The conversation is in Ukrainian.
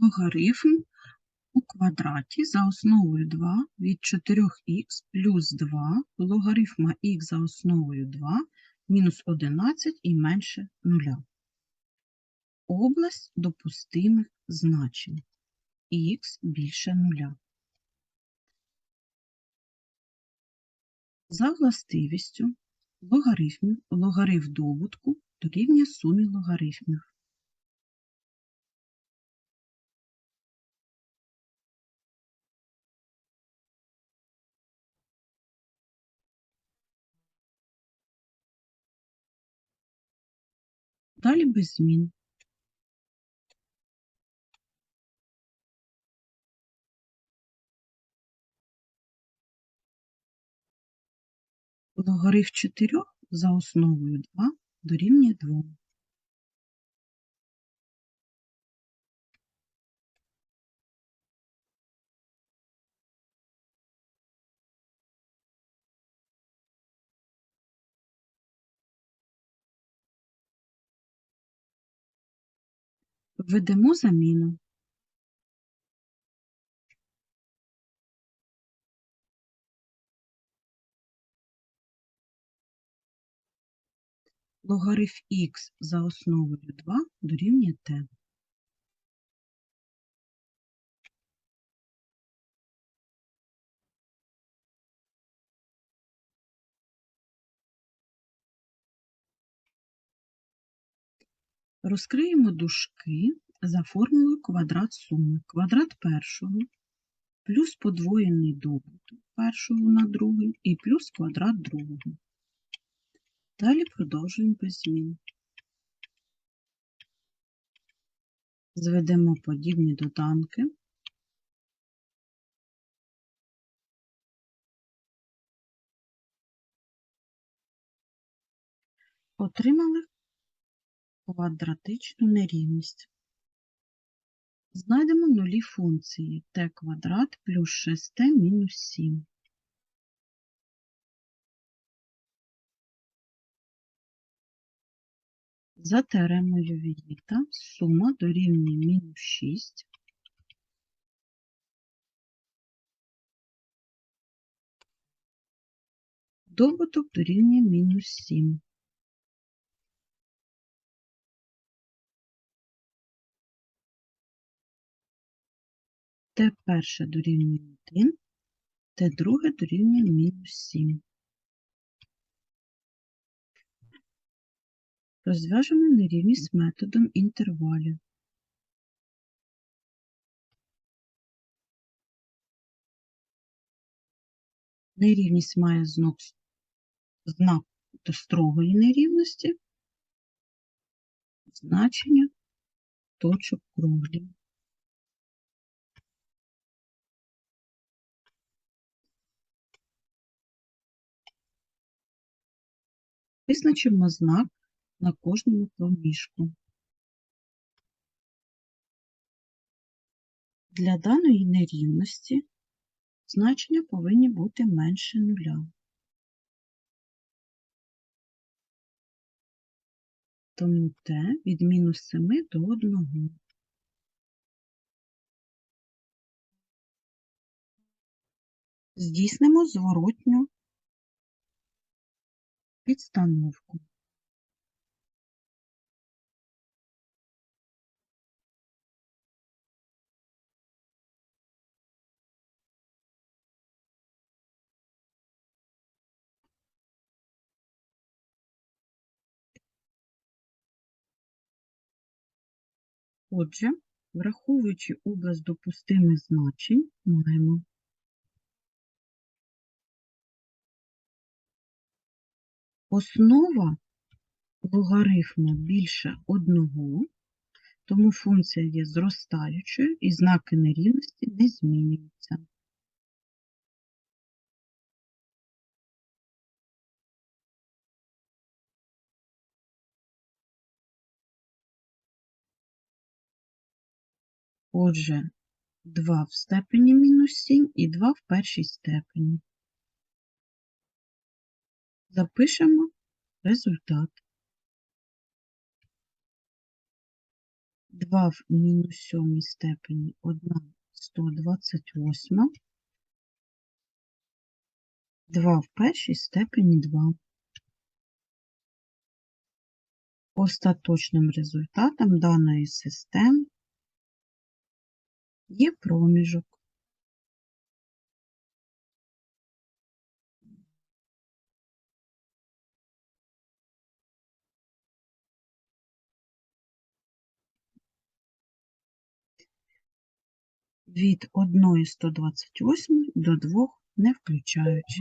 логарифм у квадраті за основою 2 від 4х плюс 2 логарифма х за основою 2 мінус 11 і менше 0. Область допустимих значень х більше 0. За властивістю логарифмів логарифм добутку дорівнює сумі логарифмів. Далі без змін. Логарифм 4 за основою 2 дорівнює 2. Введемо заміну. Логарифм х за основою 2 дорівнює t. Розкриємо дужки за формулою квадрат суми. Квадрат першого плюс подвоєний добуток першого на другий і плюс квадрат другого. Далі продовжуємо без змін. Зведемо подібні доданки. Отримали квадратичну нерівність. Знайдемо нулі функції t квадрат плюс 6t мінус 7. За теоремою Віїта сума дорівнює мінус 6. Добуток дорівнює мінус 7. Т перше дорівнює 1, Т друге дорівнює мінус 7. Розв'яжемо нерівність методом інтервалів. Нерівність має знак, знак до строгої нерівності, значення точок круглі. Визначимо знак на кожному проміжку. Для даної нерівності значення повинні бути менше нуля. Тому t від мінус 7 до 1. Здійснимо зворотню підстановку. Отже, враховуючи область допустимих значень, маємо основа логарифму більше одного, тому функція є зростаючою і знаки нерівності не змінюються. Отже, 2 в степені мінус 7 і 2 в першій степені. Запишемо результат. 2 в мінус сьомій степені 1 128, 2 в першій степені 2. Остаточним результатом даної системи є проміжок. Від 1 128 до 2 не включаючи.